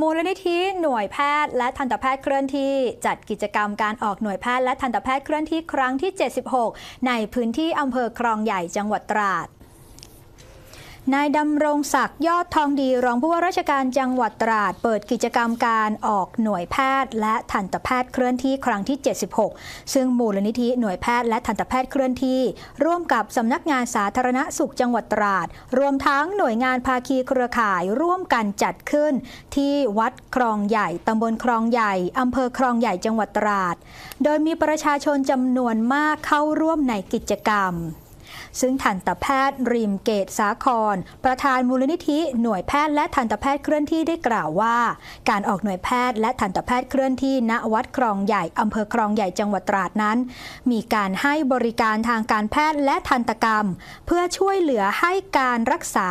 มูลนิธิหน่วยแพทย์และทันตแพทย์เคลื่อนที่จัดกิจกรรมการออกหน่วยแพทย์และทันตแพทย์เคลื่อนที่ครั้งที่ 76 ในพื้นที่อำเภอคลองใหญ่จังหวัดตราด นายดำรงศักดิ์ยอดทองดีรองผู้ว่าราชการจังหวัดตราด เปิดกิจกรรมการออกหน่วยแพทย์ และทันตแพทย์เคลื่อนที่ครั้งที่ 76 ซึ่งมูลนิธิหน่วยแพทย์และทันตแพทย์เคลื่อนที่ ร่วมกับสำนักงานสาธารณสุขจังหวัดตราด รวมทั้งหน่วยงานภาคีเครือข่ายร่วมกันจัดขึ้น ที่วัดคลองใหญ่ตำบลคลองใหญ่อำเภอคลองใหญ่จังหวัดตราด โดยมีประชาชนจำนวนมากเข้าร่วมในกิจกรรม ซึ่งทันตแพทย์ริมเกตสาคร ประธานมูลนิธิหน่วยแพทย์และทันตแพทย์เคลื่อนที่ได้กล่าวว่า การออกหน่วยแพทย์และทันตแพทย์เคลื่อนที่ณวัดคลองใหญ่อำเภอคลองใหญ่จังหวัดตราดนั้น มีการให้บริการทางการแพทย์และทันตกรรม เพื่อช่วยเหลือให้การรักษา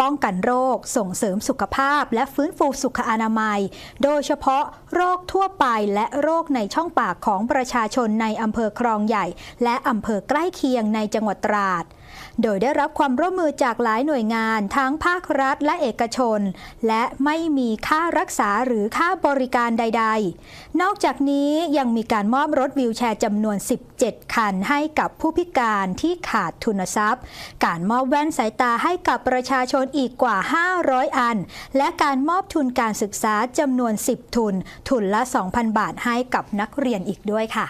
ป้องกันโรค ส่งเสริมสุขภาพ และฟื้นฟูสุขอนามัย โดยเฉพาะโรคทั่วไปและโรคในช่องปากของประชาชนในอำเภอคลองใหญ่ และอำเภอใกล้เคียงในจังหวัดตราดโดยได้รับความร่วมมือจากหลายหน่วยงานทั้งภาครัฐและเอกชน และไม่มีค่ารักษาหรือค่าบริการใด ๆ นอกจากนี้ยังมีการมอบรถวิวแชร์จำนวน 17 คันให้กับผู้พิการที่ขาดทุนทรัพย์ การมอบแว่นสายตาให้กับประชาชนอีกกว่า 500 อัน และการมอบทุนการศึกษาจำนวน 10 ทุน ทุนละ 2,000 บาทให้กับนักเรียนอีกด้วยค่ะ